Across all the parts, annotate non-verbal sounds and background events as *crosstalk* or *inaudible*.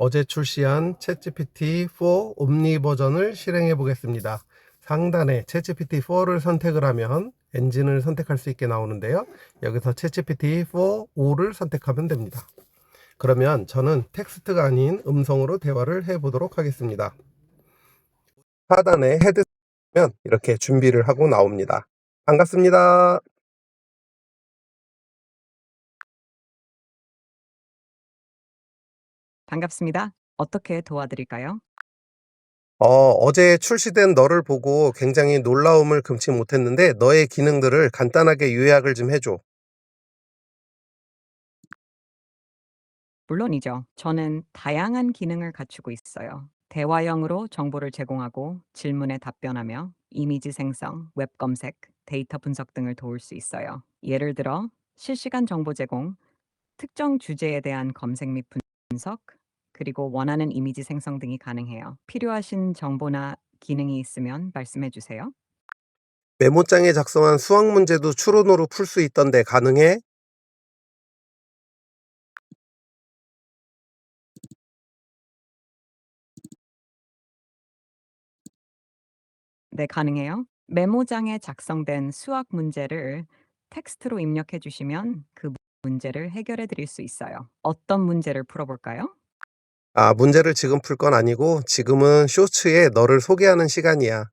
어제 출시한 챗GPT 4 옴니 버전을 실행해 보겠습니다. 상단에 챗GPT 4를 선택을 하면 엔진을 선택할 수 있게 나오는데요. 여기서 챗GPT 4 5를 선택하면 됩니다. 그러면 저는 텍스트가 아닌 음성으로 대화를 해 보도록 하겠습니다. 하단에 헤드면 이렇게 준비를 하고 나옵니다. 반갑습니다. 반갑습니다. 어떻게 도와드릴까요? 어, 어제 출시된 너를 보고 굉장히 놀라움을 금치 못했는데 너의 기능들을 간단하게 요약을 좀 해줘. 물론이죠. 저는 다양한 기능을 갖추고 있어요. 대화형으로 정보를 제공하고 질문에 답변하며 이미지 생성, 웹 검색, 데이터 분석 등을 도울 수 있어요. 예를 들어 실시간 정보 제공, 특정 주제에 대한 검색 및 분석, 그리고 원하는 이미지 생성 등이 가능해요. 필요하신 정보나 기능이 있으면 말씀해 주세요. 메모장에 작성한 수학 문제도 추론으로 풀 수 있던데 가능해? 네, 가능해요. 메모장에 작성된 수학 문제를 텍스트로 입력해 주시면 그 문제를 해결해 드릴 수 있어요. 어떤 문제를 풀어볼까요? 아, 문제를 지금 풀 건 아니고 지금은 쇼츠에 너를 소개하는 시간이야.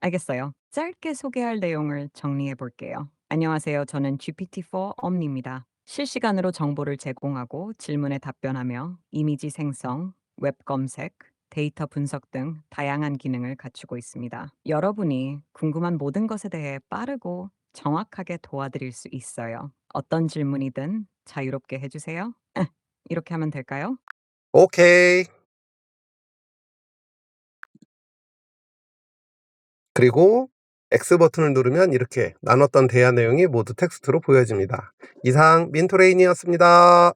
알겠어요. 짧게 소개할 내용을 정리해 볼게요. 안녕하세요. 저는 GPT-4 엄니입니다. 실시간으로 정보를 제공하고 질문에 답변하며 이미지 생성, 웹 검색, 데이터 분석 등 다양한 기능을 갖추고 있습니다. 여러분이 궁금한 모든 것에 대해 빠르고 정확하게 도와드릴 수 있어요. 어떤 질문이든 자유롭게 해주세요. *laughs* 이렇게 하면 될까요? 오케이. 그리고 X 버튼을 누르면 이렇게 나눴던 대화 내용이 모두 텍스트로 보여집니다. 이상 민토레인이었습니다.